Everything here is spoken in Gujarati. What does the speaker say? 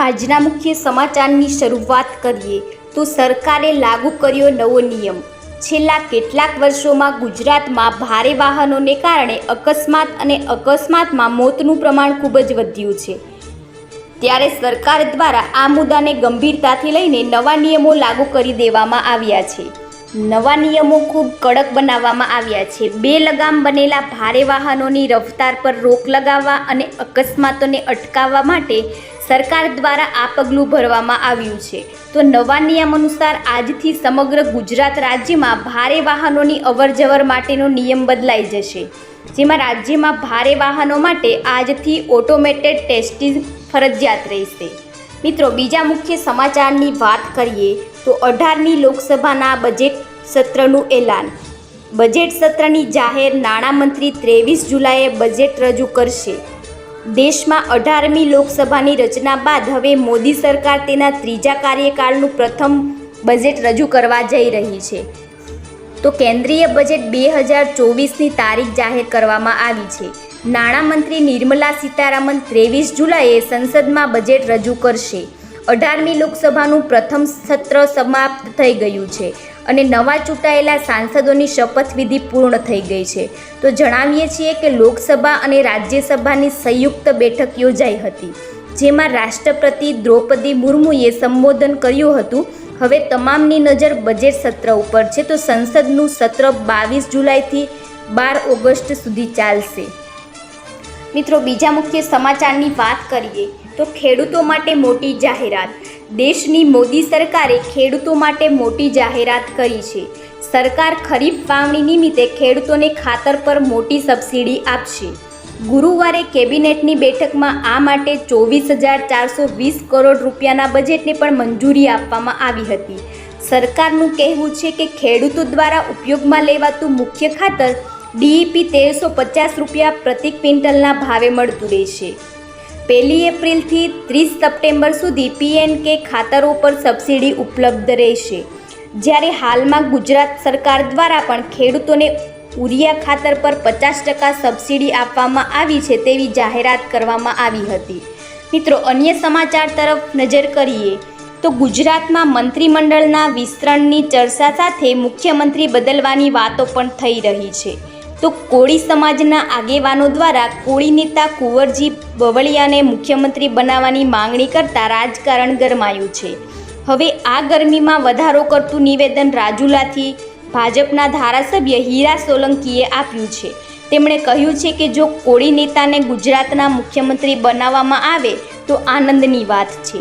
આજના મુખ્ય સમાચારની શરૂઆત કરીએ તો સરકારે લાગુ કર્યો નવો નિયમ. છેલ્લા કેટલાક વર્ષોમાં ગુજરાતમાં ભારે વાહનોને કારણે અકસ્માત અને અકસ્માતમાં મોતનું પ્રમાણ ખૂબ જ વધ્યું છે. ત્યારે સરકાર દ્વારા આ મુદ્દાને ગંભીરતાથી લઈને નવા નિયમો લાગુ કરી દેવામાં આવ્યા છે. નવા નિયમો ખૂબ કડક બનાવવામાં આવ્યા છે. બે લગામ બનેલા ભારે વાહનોની રફતાર પર રોક લગાવવા અને અકસ્માતોને અટકાવવા માટે સરકાર દ્વારા આ પગલું ભરવામાં આવ્યું છે. તો નવા નિયમ અનુસાર આજથી સમગ્ર ગુજરાત રાજ્યમાં ભારે વાહનોની અવરજવર માટેનો નિયમ બદલાઈ જશે. જેમાં રાજ્યમાં ભારે વાહનો માટે આજથી ઓટોમેટેડ ટેસ્ટિંગ ફરજિયાત રહેશે. મિત્રો, બીજા મુખ્ય સમાચારની વાત કરીએ તો અઢારની લોકસભાના બજેટ સત્રનું એલાન. બજેટ સત્રની જાહેર નાણામંત્રી ત્રેવીસ જુલાઈએ બજેટ રજૂ કરશે. દેશમાં અઢારમી લોકસભાની રચના બાદ હવે મોદી સરકાર તેના ત્રીજા કાર્યકાળનું પ્રથમ બજેટ રજૂ કરવા જઈ રહી છે. તો કેન્દ્રીય બજેટ બે હજાર ચોવીસની તારીખ જાહેર કરવામાં આવી છે. નાણામંત્રી નિર્મલા સીતારામન ત્રેવીસ જુલાઈએ સંસદમાં બજેટ રજૂ કરશે. અઢારમી લોકસભાનું પ્રથમ સત્ર સમાપ્ત થઈ ગયું છે અને નવા ચૂંટાયેલા સાંસદોની શપથવિધિ પૂર્ણ થઈ ગઈ છે. તો જણાવીએ છીએ કે લોકસભા અને રાજ્યસભાની સંયુક્ત બેઠક યોજાઈ હતી, જેમાં રાષ્ટ્રપતિ દ્રૌપદી મુર્મુએ સંબોધન કર્યું હતું, હવે તમામની નજર બજેટ સત્ર ઉપર છે, તો સંસદનું સત્ર બાવીસ જુલાઈથી બાર ઓગસ્ટ સુધી ચાલશે. મિત્રો, બીજા મુખ્ય સમાચારની વાત કરીએ તો ખેડૂતો માટે મોટી જાહેરાત. દેશની મોદી સરકારે ખેડૂતો માટે મોટી જાહેરાત કરી છે. સરકાર ખરીફ વાવણી નિમિત્તે ખેડૂતોને ખાતર પર મોટી સબસિડી આપશે. ગુરુવારે કેબિનેટની બેઠકમાં આ માટે ચોવીસ હજાર ચારસો વીસ કરોડ રૂપિયાના બજેટને પણ મંજૂરી આપવામાં આવી હતી. સરકારનું કહેવું છે કે ખેડૂતો દ્વારા ઉપયોગમાં લેવાતું મુખ્ય ખાતર ડીઈપી તેરસો પચાસ રૂપિયા પ્રતિ ક્વિન્ટલના ભાવે મળતું રહેશે. પહેલી એપ્રિલથી ત્રીસ સપ્ટેમ્બર સુધી પીએનકે ખાતરો પર સબસિડી ઉપલબ્ધ રહેશે. જ્યારે હાલમાં ગુજરાત સરકાર દ્વારા પણ ખેડૂતોને ઉરિયા ખાતર પર પચાસ ટકા સબસિડી આપવામાં આવી છે તેવી જાહેરાત કરવામાં આવી હતી. મિત્રો, અન્ય સમાચાર તરફ નજર કરીએ, તો ગુજરાતમાં મંત્રીમંડળના વિસ્તરણની ચર્ચા સાથે મુખ્યમંત્રી બદલવાની વાતો પણ થઈ રહી છે. તો કોળી સમાજના આગેવાનો દ્વારા કોળી નેતા કુંવરજી બવળિયાને મુખ્યમંત્રી બનાવવાની માંગણી કરતા રાજકારણ ગરમાયું છે. હવે આ ગરમીમાં વધારો કરતું નિવેદન રાજુલાથી ભાજપના ધારાસભ્ય હીરા સોલંકીએ આપ્યું છે. તેમણે કહ્યું છે કે જો કોળી નેતાને ગુજરાતના મુખ્યમંત્રી બનાવવામાં આવે તો આનંદની વાત છે.